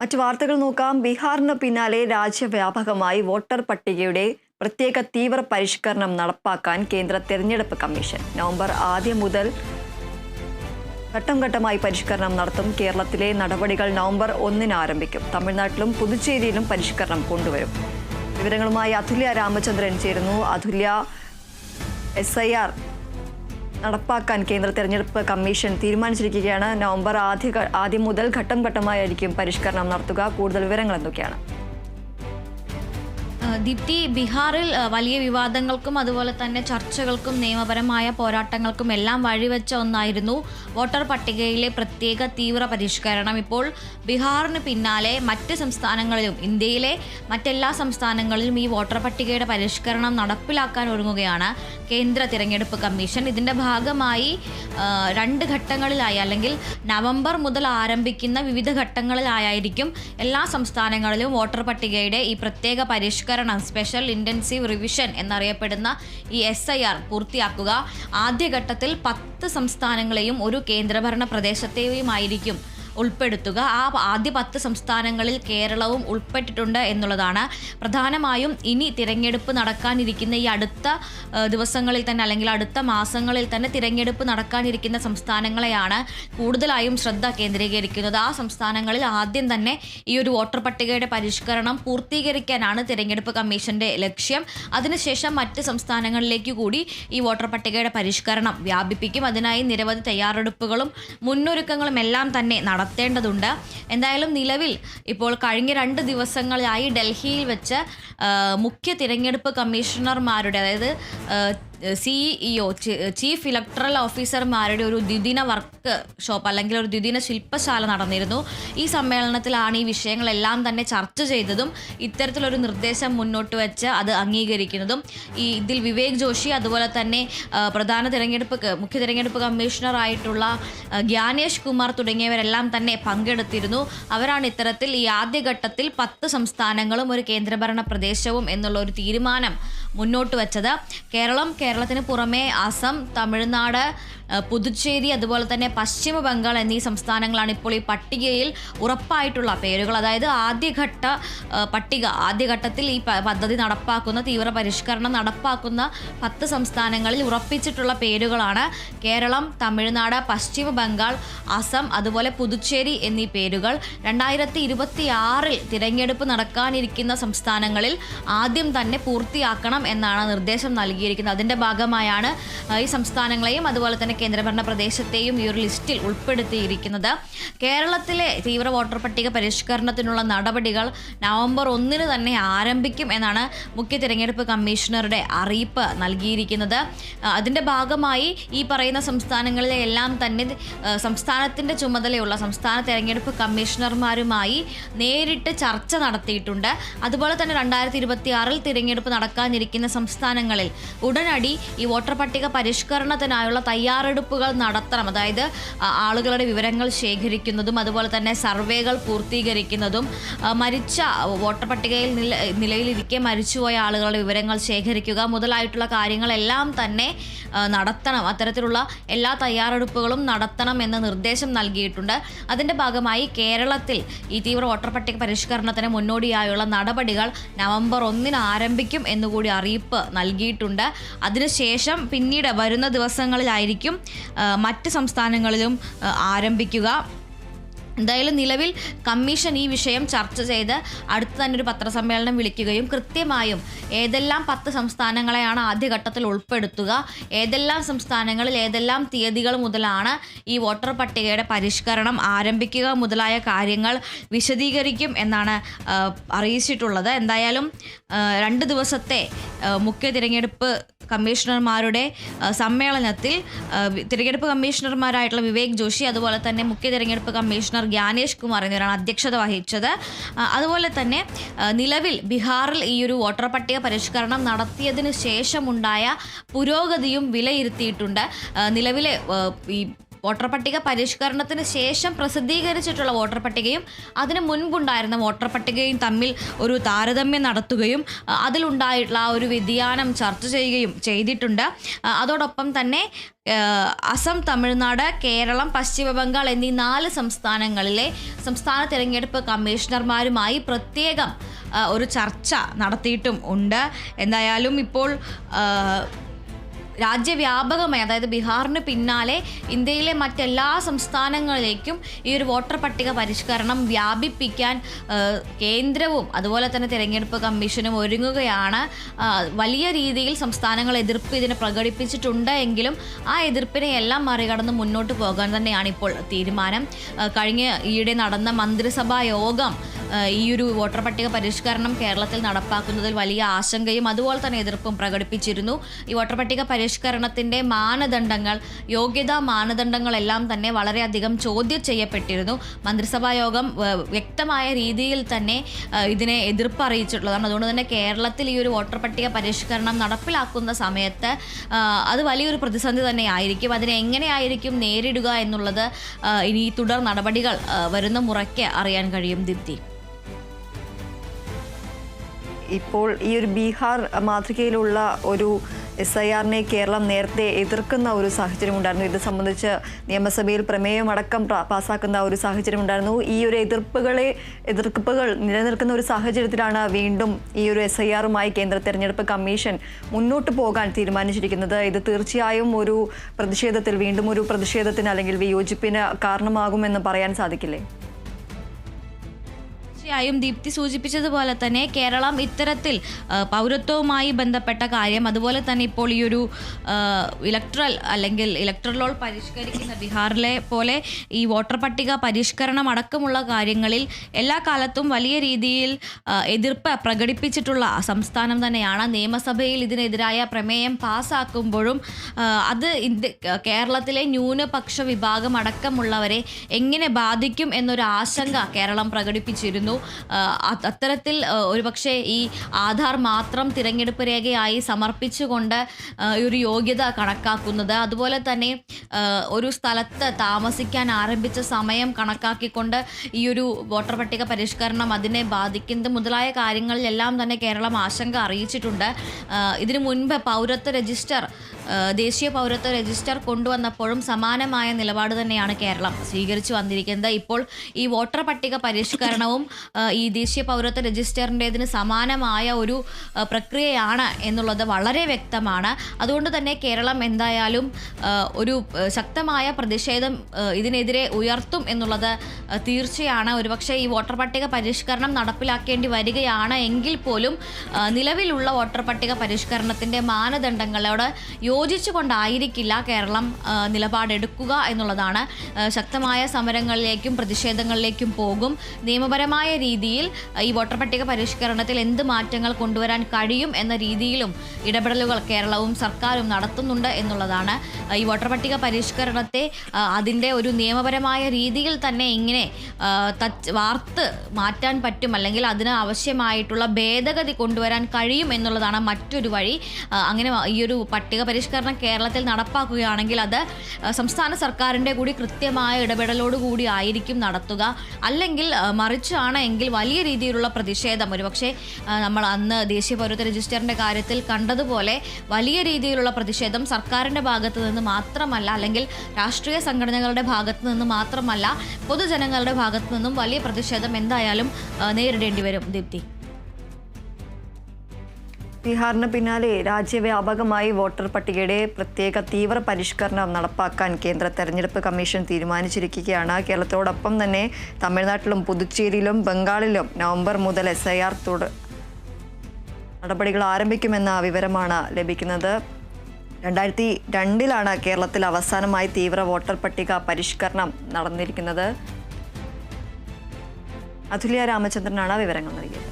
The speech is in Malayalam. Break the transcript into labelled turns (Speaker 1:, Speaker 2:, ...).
Speaker 1: മറ്റു വാർത്തകൾ നോക്കാം. ബീഹാറിന് പിന്നാലെ രാജ്യവ്യാപകമായി വോട്ടർ പട്ടികയുടെ പ്രത്യേക തീവ്ര പരിഷ്കരണം നടപ്പാക്കാൻ കേന്ദ്ര തെരഞ്ഞെടുപ്പ് കമ്മീഷൻ. നവംബർ ആദ്യം മുതൽ ഘട്ടം ഘട്ടമായി പരിഷ്കരണം നടത്തും. കേരളത്തിലെ നടപടികൾ നവംബർ ഒന്നിന് ആരംഭിക്കും. തമിഴ്നാട്ടിലും പുതുച്ചേരിയിലും പരിഷ്കരണം കൊണ്ടുവരും. വിവരങ്ങളുമായി അതുല്യ രാമചന്ദ്രൻ ചേരുന്നു. അതുല്യ എസ് ഐ ആർ നടപ്പാക്കാൻ കേന്ദ്ര തെരഞ്ഞെടുപ്പ് കമ്മീഷൻ തീരുമാനിച്ചിരിക്കുകയാണ്. നവംബർ ആദ്യ ആദ്യം മുതൽ ഘട്ടം ഘട്ടമായിരിക്കും പരിഷ്കരണം നടത്തുക. കൂടുതൽ വിവരങ്ങൾ എന്തൊക്കെയാണ്?
Speaker 2: ദീപ്തി ബീഹാറിൽ വലിയ വിവാദങ്ങൾക്കും അതുപോലെ തന്നെ ചർച്ചകൾക്കും നിയമപരമായ പോരാട്ടങ്ങൾക്കും എല്ലാം വഴിവെച്ച ഒന്നായിരുന്നു വോട്ടർ പട്ടികയിലെ പ്രത്യേക തീവ്ര പരിഷ്കരണം. ഇപ്പോൾ ബീഹാറിന് പിന്നാലെ മറ്റ് സംസ്ഥാനങ്ങളിലും ഇന്ത്യയിലെ മറ്റെല്ലാ സംസ്ഥാനങ്ങളിലും ഈ വോട്ടർ പട്ടികയുടെ പരിഷ്കരണം നടപ്പിലാക്കാൻ ഒരുങ്ങുകയാണ് കേന്ദ്ര തിരഞ്ഞെടുപ്പ് കമ്മീഷൻ. ഇതിന്റെ ഭാഗമായി രണ്ട് ഘട്ടങ്ങളിലായി അല്ലെങ്കിൽ നവംബർ മുതൽ ആരംഭിക്കുന്ന വിവിധ ഘട്ടങ്ങളിലായിരിക്കും എല്ലാ സംസ്ഥാനങ്ങളിലും വോട്ടർ പട്ടികയുടെ ഈ പ്രത്യേക പരിഷ്കരണം സ്പെഷ്യൽ ഇന്റൻസീവ് റിവിഷൻ എന്നറിയപ്പെടുന്ന ഈ എസ് ഐ ആർ പൂർത്തിയാക്കുക. ആദ്യഘട്ടത്തിൽ പത്ത് സംസ്ഥാനങ്ങളെയും ഒരു കേന്ദ്രഭരണ പ്രദേശത്തെയുമായിരിക്കും ഉൾപ്പെടുത്തുക. ആ ആദ്യ പത്ത് സംസ്ഥാനങ്ങളിൽ കേരളവും ഉൾപ്പെട്ടിട്ടുണ്ട് എന്നുള്ളതാണ്. പ്രധാനമായും ഇനി തിരഞ്ഞെടുപ്പ് നടക്കാനിരിക്കുന്ന ഈ അടുത്ത ദിവസങ്ങളിൽ തന്നെ അല്ലെങ്കിൽ അടുത്ത മാസങ്ങളിൽ തന്നെ തിരഞ്ഞെടുപ്പ് നടക്കാനിരിക്കുന്ന സംസ്ഥാനങ്ങളെയാണ് കൂടുതലായും ശ്രദ്ധ കേന്ദ്രീകരിക്കുന്നത്. ആ സംസ്ഥാനങ്ങളിൽ ആദ്യം തന്നെ ഈ ഒരു വോട്ടർ പട്ടികയുടെ പരിഷ്കരണം പൂർത്തീകരിക്കാനാണ് തിരഞ്ഞെടുപ്പ് കമ്മീഷന്റെ ലക്ഷ്യം. അതിനുശേഷം മറ്റ് സംസ്ഥാനങ്ങളിലേക്ക് കൂടി ഈ വോട്ടർ പട്ടികയുടെ പരിഷ്കരണം വ്യാപിപ്പിക്കും. അതിനായി നിരവധി തയ്യാറെടുപ്പുകളും മുന്നൊരുക്കങ്ങളും എല്ലാം തന്നെ നടത്തേണ്ടതുണ്ട്. എന്തായാലും നിലവിൽ ഇപ്പോൾ കഴിഞ്ഞ രണ്ട് ദിവസങ്ങളിലായി ഡൽഹിയിൽ വെച്ച് മുഖ്യ തിരഞ്ഞെടുപ്പ് കമ്മീഷണർമാരുടെ അതായത് സിഇഒ ചീഫ് ഇലക്ട്രൽ ഓഫീസർമാരുടെ ഒരു ദ്വിദിന വർക്ക് ഷോപ്പ് അല്ലെങ്കിൽ ഒരു ദ്വിദിന ശില്പശാല നടന്നിരുന്നു. ഈ സമ്മേളനത്തിലാണ് ഈ വിഷയങ്ങളെല്ലാം തന്നെ ചർച്ച ചെയ്തതും ഇത്തരത്തിലൊരു നിർദ്ദേശം മുന്നോട്ട് വെച്ച് അത് അംഗീകരിക്കുന്നതും. ഈ ഇതിൽ വിവേക് ജോഷി അതുപോലെ തന്നെ പ്രധാന തിരഞ്ഞെടുപ്പ് മുഖ്യ തിരഞ്ഞെടുപ്പ് കമ്മീഷണറായിട്ടുള്ള ഗ്യാനേഷ് കുമാർ തുടങ്ങിയവരെല്ലാം തന്നെ പങ്കെടുത്തിരുന്നു. അവരാണ് ഇത്തരത്തിൽ ഈ ആദ്യഘട്ടത്തിൽ പത്ത് സംസ്ഥാനങ്ങളും ഒരു കേന്ദ്രഭരണ പ്രദേശവും എന്നുള്ള ഒരു തീരുമാനം മുന്നോട്ട് വെച്ചത്. കേരളം കേരളത്തിന് പുറമെ അസം തമിഴ്നാട് പുതുച്ചേരി അതുപോലെ തന്നെ പശ്ചിമ ബംഗാൾ എന്നീ സംസ്ഥാനങ്ങളാണ് ഇപ്പോൾ ഈ പട്ടികയിൽ ഉറപ്പായിട്ടുള്ള പേരുകൾ. അതായത് ആദ്യഘട്ട പട്ടിക ആദ്യഘട്ടത്തിൽ ഈ പദ്ധതി നടപ്പാക്കുന്ന തീവ്ര പരിഷ്കരണം നടപ്പാക്കുന്ന പത്ത് സംസ്ഥാനങ്ങളിൽ ഉറപ്പിച്ചിട്ടുള്ള പേരുകളാണ് കേരളം തമിഴ്നാട് പശ്ചിമ ബംഗാൾ അസം അതുപോലെ പുതുച്ചേരി എന്നീ പേരുകൾ. രണ്ടായിരത്തി ഇരുപത്തി ആറിൽ തിരഞ്ഞെടുപ്പ് നടക്കാനിരിക്കുന്ന സംസ്ഥാനങ്ങളിൽ ആദ്യം തന്നെ പൂർത്തിയാക്കണം എന്നാണ് നിർദ്ദേശം നൽകിയിരിക്കുന്നത്. അതിന്റെ ഭാഗമായാണ് ഈ സംസ്ഥാനങ്ങളെയും അതുപോലെ തന്നെ കേന്ദ്രഭരണ പ്രദേശത്തെയും ഈ ഒരു ലിസ്റ്റിൽ ഉൾപ്പെടുത്തിയിരിക്കുന്നത്. കേരളത്തിലെ തീവ്ര വോട്ടർ പട്ടിക പരിഷ്കരണത്തിനുള്ള നടപടികൾ നവംബർ ഒന്നിന് തന്നെ ആരംഭിക്കും എന്നാണ് മുഖ്യ തിരഞ്ഞെടുപ്പ് കമ്മീഷണറുടെ അറിയിപ്പ് നൽകിയിരിക്കുന്നത്. അതിന്റെ ഭാഗമായി ഈ പറയുന്ന സംസ്ഥാനങ്ങളിലെ എല്ലാം തന്നെ സംസ്ഥാനത്തിന്റെ ചുമതലയുള്ള സംസ്ഥാന തെരഞ്ഞെടുപ്പ് കമ്മീഷണർമാരുമായി നേരിട്ട് ചർച്ച നടത്തിയിട്ടുണ്ട്. അതുപോലെ തന്നെ രണ്ടായിരത്തി ഇരുപത്തി ആറിൽ തിരഞ്ഞെടുപ്പ് നടക്കാനിരിക്കുന്ന സംസ്ഥാനങ്ങളിൽ ഉടനടി ഈ വോട്ടർ പട്ടിക പരിഷ്കരണത്തിനായുള്ള തയ്യാറെടുപ്പുകൾ നടത്തണം. അതായത് ആളുകളുടെ വിവരങ്ങൾ ശേഖരിക്കുന്നതും അതുപോലെ തന്നെ സർവേകൾ പൂർത്തീകരിക്കുന്നതും മരിച്ച വോട്ടർ പട്ടികയിൽ നില നിലയിലിരിക്കെ മരിച്ചുപോയ ആളുകളുടെ വിവരങ്ങൾ ശേഖരിക്കുക മുതലായിട്ടുള്ള കാര്യങ്ങളെല്ലാം തന്നെ നടത്തണം. അത്തരത്തിലുള്ള എല്ലാ തയ്യാറെടുപ്പുകളും നടത്തണം എന്ന നിർദ്ദേശം നൽകിയിട്ടുണ്ട്. അതിന്റെ ഭാഗമായി കേരളത്തിൽ ഈ തീവ്ര വോട്ടർ പട്ടിക പരിഷ്കരണത്തിന് മുന്നോടിയായുള്ള നടപടികൾ നവംബർ ഒന്നിന് ആരംഭിക്കും എന്നുകൂടി അറിയിപ്പ് നൽകിയിട്ടുണ്ട്. അതിനുശേഷം പിന്നീട് വരുന്ന ദിവസങ്ങളിലായിരിക്കും ആ, മറ്റ് സംസ്ഥാനങ്ങളിലും ആരംഭിക്കുക. എന്തായാലും നിലവിൽ കമ്മീഷൻ ഈ വിഷയം ചർച്ച ചെയ്ത് അടുത്ത് തന്നെ ഒരു പത്രസമ്മേളനം വിളിക്കുകയും കൃത്യമായും ഏതെല്ലാം പത്ത് സംസ്ഥാനങ്ങളെയാണ് ആദ്യഘട്ടത്തിൽ ഉൾപ്പെടുത്തുക ഏതെല്ലാം സംസ്ഥാനങ്ങളിൽ ഏതെല്ലാം തീയതികൾ മുതലാണ് ഈ വോട്ടർ പട്ടികയുടെ പരിഷ്കരണം ആരംഭിക്കുക മുതലായ കാര്യങ്ങൾ വിശദീകരിക്കും എന്നാണ് അറിയിച്ചിട്ടുള്ളത്. എന്തായാലും രണ്ട് ദിവസത്തെ മുഖ്യ തിരഞ്ഞെടുപ്പ് കമ്മീഷണർമാരുടെ സമ്മേളനത്തിൽ തിരഞ്ഞെടുപ്പ് കമ്മീഷണർമാരായിട്ടുള്ള വിവേക് ജോഷി അതുപോലെ തന്നെ മുഖ്യ തിരഞ്ഞെടുപ്പ് കമ്മീഷണർ ജ്ഞാനേഷ് കുമാർ എന്നിവരാണ് അധ്യക്ഷത വഹിച്ചത്. അതുപോലെ തന്നെ നിലവിൽ ബീഹാറിൽ ഈ ഒരു വോട്ടർ പട്ടിക പരിഷ്കരണം നടത്തിയതിന് ശേഷമുണ്ടായ പുരോഗതിയും വിലയിരുത്തിയിട്ടുണ്ട്. നിലവിലെ ഈ വോട്ടർ പട്ടിക പരിഷ്കരണത്തിന് ശേഷം പ്രസിദ്ധീകരിച്ചിട്ടുള്ള വോട്ടർ പട്ടികയും അതിന് മുൻപുണ്ടായിരുന്ന വോട്ടർ പട്ടികയും തമ്മിൽ ഒരു താരതമ്യം നടത്തുകയും അതിലുണ്ടായിട്ടുള്ള ആ ഒരു വ്യതിയാനം ചർച്ച ചെയ്യുകയും ചെയ്തിട്ടുണ്ട്. അതോടൊപ്പം തന്നെ അസം തമിഴ്നാട് കേരളം പശ്ചിമ ബംഗാൾ എന്നീ നാല് സംസ്ഥാനങ്ങളിലെ സംസ്ഥാന തിരഞ്ഞെടുപ്പ് കമ്മീഷണർമാരുമായി പ്രത്യേകം ഒരു ചർച്ച നടത്തിയിട്ടും ഉണ്ട്. എന്തായാലും ഇപ്പോൾ രാജ്യവ്യാപകമായി അതായത് ബീഹാറിന് പിന്നാലെ ഇന്ത്യയിലെ മറ്റെല്ലാ സംസ്ഥാനങ്ങളിലേക്കും ഈ ഒരു വോട്ടർ പട്ടിക പരിഷ്കരണം വ്യാപിപ്പിക്കാൻ കേന്ദ്രവും അതുപോലെ തന്നെ തിരഞ്ഞെടുപ്പ് കമ്മീഷനും ഒരുങ്ങുകയാണ്. വലിയ രീതിയിൽ സംസ്ഥാനങ്ങൾ എതിർപ്പ് ഇതിനെ പ്രകടിപ്പിച്ചിട്ടുണ്ട് എങ്കിലും ആ എതിർപ്പിനെ എല്ലാം മറികടന്ന് മുന്നോട്ട് പോകാൻ തന്നെയാണ് ഇപ്പോൾ തീരുമാനം. കഴിഞ്ഞ ഈയിടെ നടന്ന മന്ത്രിസഭാ യോഗം ഈ ഒരു വോട്ടർ പട്ടിക പരിഷ്കരണം കേരളത്തിൽ നടപ്പാക്കുന്നതിൽ വലിയ ആശങ്കയും അതുപോലെ തന്നെ എതിർപ്പും പ്രകടിപ്പിച്ചിരുന്നു. ഈ വോട്ടർ പട്ടിക പരിഷ്കരണത്തിന്റെ മാനദണ്ഡങ്ങൾ യോഗ്യതാ മാനദണ്ഡങ്ങളെല്ലാം തന്നെ വളരെയധികം ചോദ്യം ചെയ്യപ്പെട്ടിരുന്നു. മന്ത്രിസഭാ യോഗം വ്യക്തമായ രീതിയിൽ തന്നെ ഇതിനെ എതിർപ്പ് അറിയിച്ചിട്ടുള്ളതാണ് അതുകൊണ്ട് തന്നെ കേരളത്തിൽ ഈ ഒരു വോട്ടർ പട്ടിക പരിഷ്കരണം നടപ്പിലാക്കുന്ന സമയത്ത് അത് വലിയൊരു പ്രതിസന്ധി തന്നെ ആയിരിക്കും അതിനെ എങ്ങനെയായിരിക്കും നേരിടുക എന്നുള്ളത് ഇനി തുടർ നടപടികൾ വരുന്ന മുറയ്ക്ക് അറിയാൻ കഴിയും ദീപ്തി.
Speaker 1: ഇപ്പോൾ ഈ ഒരു ബീഹാർ മാതൃകയിലുള്ള ഒരു എസ് ഐ ആറിനെ കേരളം നേരത്തെ എതിർക്കുന്ന ഒരു സാഹചര്യം ഉണ്ടായിരുന്നു. ഇത് സംബന്ധിച്ച് നിയമസഭയിൽ പ്രമേയമടക്കം പ്ര- പാസ്സാക്കുന്ന ഒരു സാഹചര്യം ഉണ്ടായിരുന്നു. ഈ ഒരു എതിർപ്പുകളെ എതിർപ്പുകൾ നിലനിൽക്കുന്ന ഒരു സാഹചര്യത്തിലാണ് വീണ്ടും ഈ ഒരു എസ് ഐ കേന്ദ്ര തെരഞ്ഞെടുപ്പ് കമ്മീഷൻ മുന്നോട്ട് പോകാൻ തീരുമാനിച്ചിരിക്കുന്നത്. ഇത് തീർച്ചയായും ഒരു പ്രതിഷേധത്തിൽ വീണ്ടും ഒരു പ്രതിഷേധത്തിന് അല്ലെങ്കിൽ വിയോജിപ്പിന് കാരണമാകുമെന്ന് പറയാൻ സാധിക്കില്ലേ?
Speaker 2: തീർച്ചയായും ദീപ്തി സൂചിപ്പിച്ചതുപോലെ തന്നെ കേരളം ഇത്തരത്തിൽ പൗരത്വവുമായി ബന്ധപ്പെട്ട കാര്യം അതുപോലെ തന്നെ ഇപ്പോൾ ഈ ഒരു ഇലക്ട്രൽ അല്ലെങ്കിൽ ഇലക്ട്രൽ ലോൾ പരിഷ്കരിക്കുന്ന ബീഹാറിലെ പോലെ ഈ വോട്ടർ പട്ടിക പരിഷ്കരണം അടക്കമുള്ള കാര്യങ്ങളിൽ എല്ലാ കാലത്തും വലിയ രീതിയിൽ എതിർപ്പ് പ്രകടിപ്പിച്ചിട്ടുള്ള സംസ്ഥാനം തന്നെയാണ്. നിയമസഭയിൽ ഇതിനെതിരായ പ്രമേയം പാസ്സാക്കുമ്പോഴും അത് കേരളത്തിലെ ന്യൂനപക്ഷ വിഭാഗം അടക്കമുള്ളവരെ എങ്ങനെ ബാധിക്കും എന്നൊരു ആശങ്ക കേരളം പ്രകടിപ്പിച്ചിരുന്നു. അത്തരത്തിൽ ഒരുപക്ഷെ ഈ ആധാർ മാത്രം തിരഞ്ഞെടുപ്പ് രേഖയായി സമർപ്പിച്ചുകൊണ്ട് ഒരു യോഗ്യത കണക്കാക്കുന്നത്. അതുപോലെ തന്നെ ഒരു സ്ഥലത്ത് താമസിക്കാൻ ആരംഭിച്ച സമയം കണക്കാക്കിക്കൊണ്ട് ഈ ഒരു വോട്ടർ പട്ടിക പരിഷ്കരണം അതിനെ ബാധിക്കുന്നത് മുതലായ കാര്യങ്ങളിലെല്ലാം തന്നെ കേരളം ആശങ്ക അറിയിച്ചിട്ടുണ്ട്. ഇതിനു മുൻപ് പൗരത്വ രജിസ്റ്റർ ദേശീയ പൗരത്വ രജിസ്റ്റർ കൊണ്ടുവന്നപ്പോഴും സമാനമായ നിലപാട് തന്നെയാണ് കേരളം സ്വീകരിച്ചു വന്നിരിക്കുന്നത്. ഇപ്പോൾ ഈ വോട്ടർ പട്ടിക പരിഷ്കരണവും ഈ ദേശീയ പൗരത്വ രജിസ്റ്ററിന്റെതിന് സമാനമായ ഒരു പ്രക്രിയയാണ് എന്നുള്ളത് വളരെ വ്യക്തമാണ്. അതുകൊണ്ട് തന്നെ കേരളം എന്തായാലും ഒരു ശക്തമായ പ്രതിഷേധം ഇതിനെതിരെ ഉയർത്തും എന്നുള്ളത് തീർച്ചയാണ്. ഒരുപക്ഷെ ഈ വോട്ടർ പട്ടിക പരിഷ്കരണം നടപ്പിലാക്കേണ്ടി വരികയാണ് എങ്കിൽ പോലും നിലവിലുള്ള വോട്ടർ പട്ടിക പരിഷ്കരണത്തിന്റെ മാനദണ്ഡങ്ങളോട് യോജിച്ചുകൊണ്ടായിരിക്കില്ല കേരളം നിലപാടെടുക്കുക എന്നുള്ളതാണ്. ശക്തമായ സമരങ്ങളിലേക്കും പ്രതിഷേധങ്ങളിലേക്കും പോകും. നിയമപരമായ രീതിയിൽ ഈ വോട്ടർ പട്ടിക പരിഷ്കരണത്തിൽ എന്ത് മാറ്റങ്ങൾ കൊണ്ടുവരാൻ കഴിയും എന്ന രീതിയിലും ഇടപെടലുകൾ കേരളവും സർക്കാരും നടത്തുന്നുണ്ട് എന്നുള്ളതാണ്. ഈ വോട്ടർ പട്ടിക പരിഷ്കരണത്തെ അതിന്റെ ഒരു നിയമപരമായ രീതിയിൽ തന്നെ ഇങ്ങനെ വാർത്ത് മാറ്റാൻ പറ്റും അല്ലെങ്കിൽ അതിന് ആവശ്യമായിട്ടുള്ള ഭേദഗതി കൊണ്ടുവരാൻ കഴിയും എന്നുള്ളതാണ് മറ്റൊരു വഴി. അങ്ങനെ ഈ ഒരു പട്ടിക പരിഷ്കരണം കേരളത്തിൽ നടപ്പാക്കുകയാണെങ്കിൽ അത് സംസ്ഥാന സർക്കാരിന്റെ കൂടി കൃത്യമായ ഇടപെടലോടുകൂടി ആയിരിക്കും നടത്തുക. അല്ലെങ്കിൽ മറിച്ചാണ് എങ്കിൽ വലിയ രീതിയിലുള്ള പ്രതിഷേധം. ഒരുപക്ഷെ നമ്മൾ അന്ന് ദേശീയ പൗരത്വ രജിസ്റ്ററിന്റെ കാര്യത്തിൽ കണ്ടതുപോലെ വലിയ രീതിയിലുള്ള പ്രതിഷേധം സർക്കാരിന്റെ ഭാഗത്ത് നിന്ന് മാത്രമല്ല അല്ലെങ്കിൽ രാഷ്ട്രീയ സംഘടനകളുടെ ഭാഗത്ത് നിന്ന് മാത്രമല്ല പൊതുജനങ്ങളുടെ ഭാഗത്ത് നിന്നും വലിയ പ്രതിഷേധം എന്തായാലും നേരിടേണ്ടി വരും. ദീപ്തി.
Speaker 1: ബീഹാറിന് പിന്നാലെ രാജ്യവ്യാപകമായി വോട്ടർ പട്ടികയുടെ പ്രത്യേക തീവ്ര പരിഷ്കരണം നടപ്പാക്കാൻ കേന്ദ്ര തെരഞ്ഞെടുപ്പ് കമ്മീഷൻ തീരുമാനിച്ചിരിക്കുകയാണ്. കേരളത്തോടൊപ്പം തന്നെ തമിഴ്നാട്ടിലും പുതുച്ചേരിയിലും ബംഗാളിലും നവംബർ മുതൽ എസ് ഐ ആർ തുട നടപടികൾ ആരംഭിക്കുമെന്ന വിവരമാണ് ലഭിക്കുന്നത്. രണ്ടായിരത്തി രണ്ടിലാണ് കേരളത്തിൽ അവസാനമായി തീവ്ര വോട്ടർ പട്ടിക പരിഷ്കരണം നടന്നിരിക്കുന്നത്. അതുല്യ രാമചന്ദ്രനാണ് വിവരങ്ങൾ നൽകിയത്.